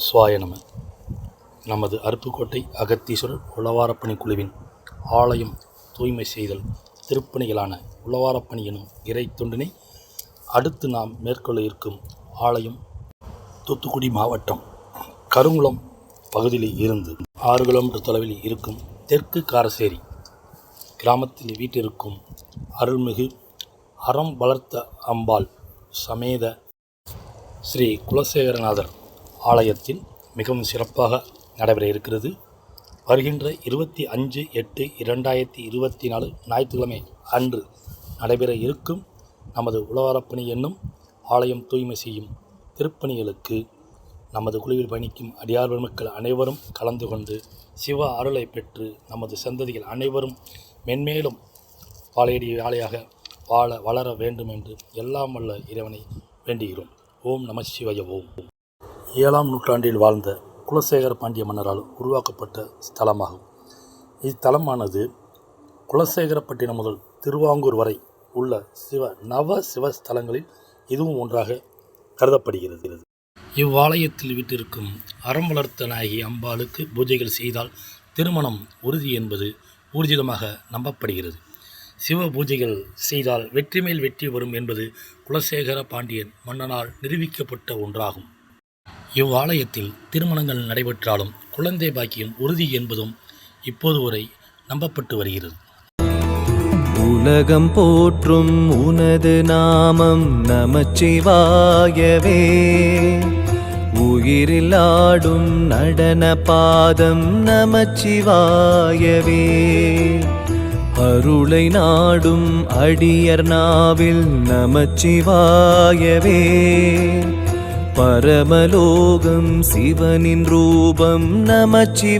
சுவாயநம நமது அருப்புக்கோட்டை அகத்தீஸ்வரர் உளவாரப்பணி குழுவின் ஆலயம் தூய்மை செய்தல் திருப்பணிகளான உழவாரப்பணி எனும் இறை தொண்டினை அடுத்து நாம் மேற்கொள்ள இருக்கும் ஆலயம் தூத்துக்குடி மாவட்டம் கருங்குளம் பகுதியில் இருந்து ஆறு கிலோமீட்டர் தொலைவில் இருக்கும் தெற்கு காரசேரி கிராமத்தில் வீட்டிருக்கும் அருள்மிகு அறம் வளர்த்த அம்பாள் சமேத ஸ்ரீ குலசேகரநாதர் ஆலயத்தில் மிகவும் சிறப்பாக நடைபெற இருக்கிறது. வருகின்ற இருபத்தி அஞ்சு எட்டு இரண்டாயிரத்தி இருபத்தி நாலு ஞாயிற்றுக்கிழமை அன்று நடைபெற இருக்கும் நமது உழவாரப்பணி என்னும் ஆலயம் தூய்மை செய்யும் திருப்பணிகளுக்கு நமது குழுவில் பயணிக்கும் அடியார் பெருமக்கள் அனைவரும் கலந்து கொண்டு சிவ அருளை பெற்று நமது சந்ததிகள் அனைவரும் மென்மேலும் வாழையடி வேலையாக வாழ வளர வேண்டும் என்று எல்லாம் வல்ல இறைவனை வேண்டுகிறோம். ஓம் நம சிவய ஓம். ஏழாம் நூற்றாண்டில் வாழ்ந்த குலசேகர பாண்டிய மன்னரால் உருவாக்கப்பட்ட ஸ்தலமாகும். இத்தலமானது குலசேகரப்பட்டினம் முதல் திருவாங்கூர் வரை உள்ள சிவ நவ சிவ ஸ்தலங்களில் இதுவும் ஒன்றாக கருதப்படுகிறது. இவ்வாலயத்தில் வீட்டிற்கும் அறம் வளர்த்த நாயகி அம்பாளுக்கு பூஜைகள் செய்தால் திருமணம் உறுதி என்பது ஊர்ஜிதமாக நம்பப்படுகிறது. சிவ பூஜைகள் செய்தால் வெற்றி மேல் வெற்றி வரும் என்பது குலசேகர பாண்டியன் மன்னனால் நிரூபிக்கப்பட்ட ஒன்றாகும். இவ்வாலயத்தில் திருமணங்கள் நடைபெற்றாலும் குழந்தை பாக்கியம் உறுதி என்பதும் இப்போது வரை நம்பப்பட்டு வருகிறது. உலகம் போற்றும் உனது நாமம் நமச்சிவாயவே. உயிரில் ஆடும் நடன பாதம் நமச்சிவாயவே. அருளை நாடும் அடியர் நாவில் நமச்சிவாயவே. பரமலோகம் சிவனின் ரூபம் நமச்சிவாயவே.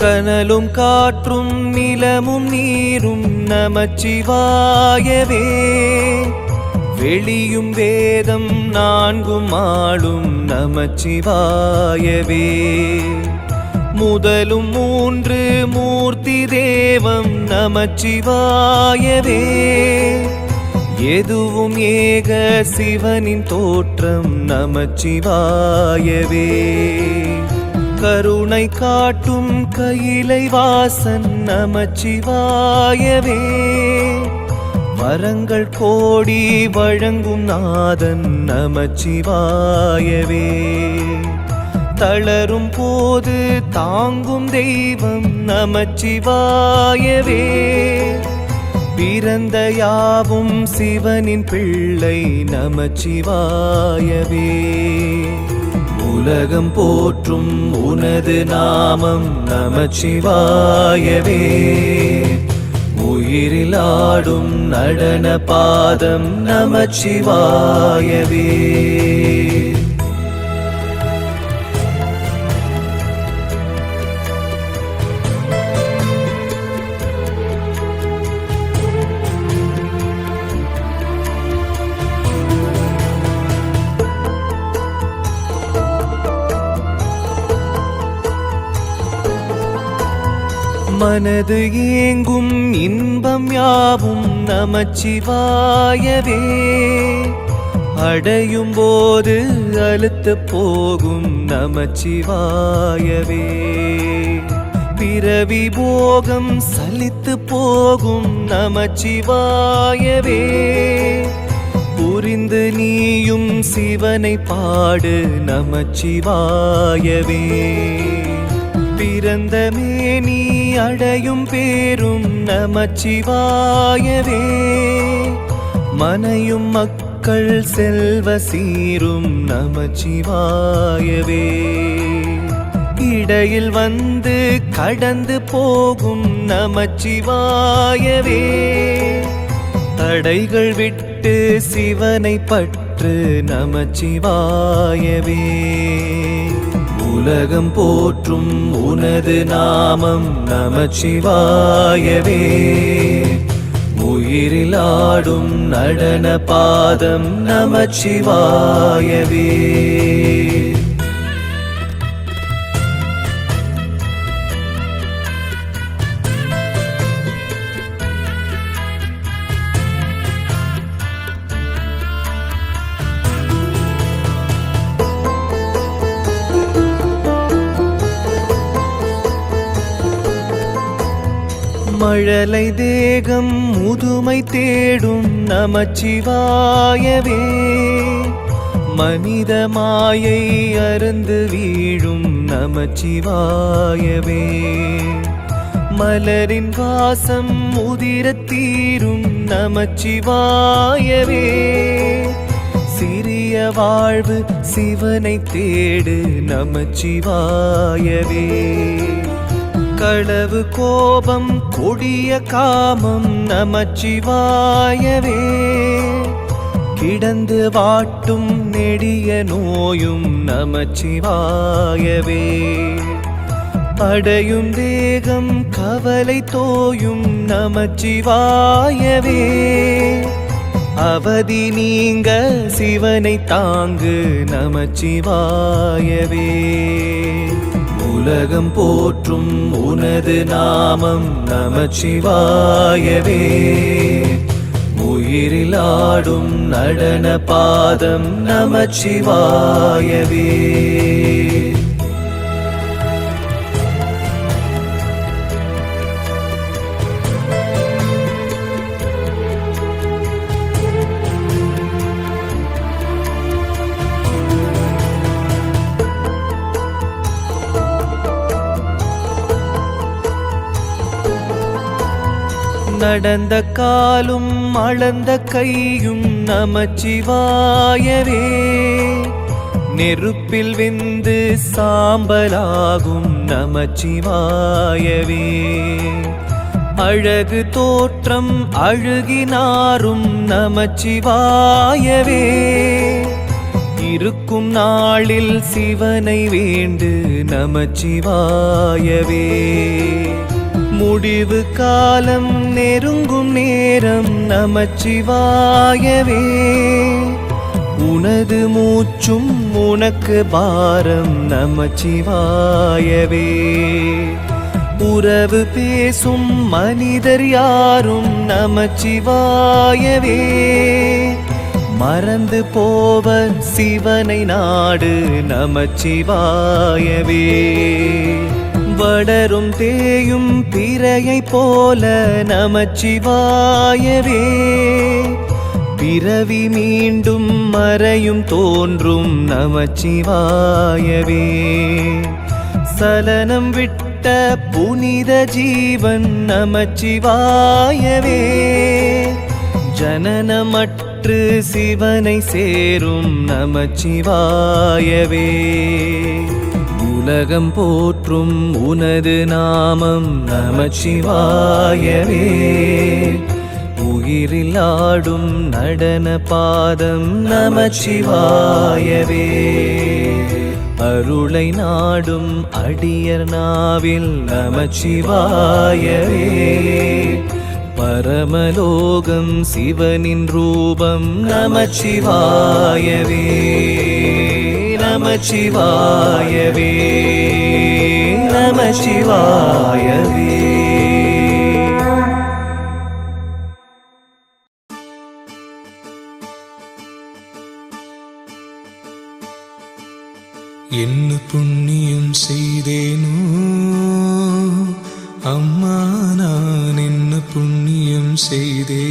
கனலும் காற்றும் நிலமும் நீரும் நமச்சிவாயவே. வெளியும் வேதம் நான்கும் ஆளும் நமச்சிவாயவே. முதலும் மூன்று மூர்த்தி தேவம் நமச்சிவாயவே. எதுவும் ஏக சிவனின் தோற்றம் நமச்சிவாயவே. கருணை காட்டும் கையிலை வாசன் நமச்சிவாயவே. வரங்கள் கோடி வழங்கும் நாதன் நமச்சிவாயவே. தளரும் போது தாங்கும் தெய்வம் நமச்சிவாயவே. பிறந்த யாவும் சிவனின் பிள்ளை நமச்சிவாயவே. உலகம் போற்றும் உனது நாமம் நமச்சிவாயவே உயிரிலாடும் நடன பாதம் நமச்சிவாயவே மனது ஏங்கும் இன்பம் யாவும் நமச்சிவாயவே. அடையும் போது அழுத்து போகும் நமச்சிவாயவே. பிறவி போகம் சலித்து போகும் நமச்சிவாயவே. புரிந்து நீயும் சிவனை பாடு நமச்சிவாயவே. பிறந்தமே நீ அடையும் பேரும் நமச்சிவாயவே. மனையும் மக்கள் செல்வ சீரும் நமச்சிவாயவே. இடையில் வந்து கடந்து போகும் நமச்சிவாயவே. தடைகள் விட்டு சிவனை பற்று நமச்சிவாயவே. உலகம் போற்றும் உனது நாமம் நமச்சிவாயவே உயிரிலாடும் நடன பாதம் நமச்சிவாயவே மழலை தேகம் முதுமை தேடும் நமச்சிவாயவே. மனித மாயை அருந்து வீழும் நமச்சிவாயவே. மலரின் வாசம் முதிரத்தீரும் நமச்சிவாயவே. சிறிய வாழ்வு சிவனை தேடு நமச்சிவாயவே. களவு கோபம் கொடிய காமம் நமச்சிவாயவே. கிடந்து வாட்டும் நெடிய நோயும் நமச்சிவாயவே. படையும் தேகம் கவலை தோயும் நமச்சிவாயவே. அவதி நீங்க சிவனை தாங்கு நமச்சிவாயவே. உலகம் போற்றும் உனது நாமம் நமச்சிவாயவே உயிரிலாடும் நடன பாதம் நமச்சிவாயவே நடந்த காலும் அளந்த கையும் நமச்சிவாயவே. நெருப்பில் வெந்து சாம்பலாகும் நமச்சிவாயவே. அழகு தோற்றம் அழுகினாரும் நமச்சிவாயவே. இருக்கும் நாளில் சிவனை வேண்டு நமச்சிவாயவே. முடிவு காலம் நெருங்கும் நேரம் நமச்சிவாயவே. உனது மூச்சும் உனக்கு பாரம் நமச்சிவாயவே. உறவு பேசும் மனிதர் யாரும் நமச்சிவாயவே. மறந்து போவர் சிவனை நாடு நமச்சிவாயவே. வடரும் தேயும் பிறையை போல நமச்சிவாயவே. பிறவி மீண்டும் மறையும் தோன்றும் நமச்சிவாயவே. சலனம் விட்ட புனித ஜீவன் நமச்சிவாயவே. ஜனனமற்று சிவனை சேரும் நமச்சிவாயவே. உலகம் போற்றும் உனது நாமம் நமச்சிவாயவே. உயிரில் ஆடும் நடன பாதம் நமச்சிவாயவே. அருளை நாடும் அடியர் நாவில் நமச்சிவாயவே. பரமலோகம் சிவனின் ரூபம் நமச்சிவாயவே. நமச்சிவாயவே நமச்சிவாயவே. என்ன புண்ணியம் செய்தேனோ அம்மா நான் என்ன புண்ணியம் செய்தே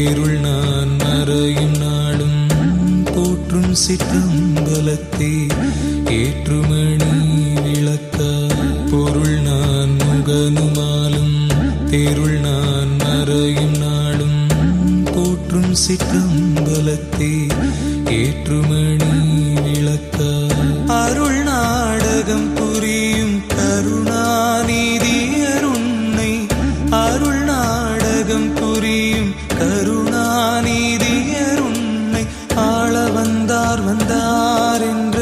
பேருள் நான் மறையும் நாடும் போற்றும் சிற்றம்பலத்தே. ஏற்றுமணி விளக்க பொருள் நான் முகனுமாலும் தேருள் நான் மறையும் நாடும் போற்றும் சிற்றம்பலத்தே. ஏற்றுமணி விளக்க அருள் நாடகம் யார் என்று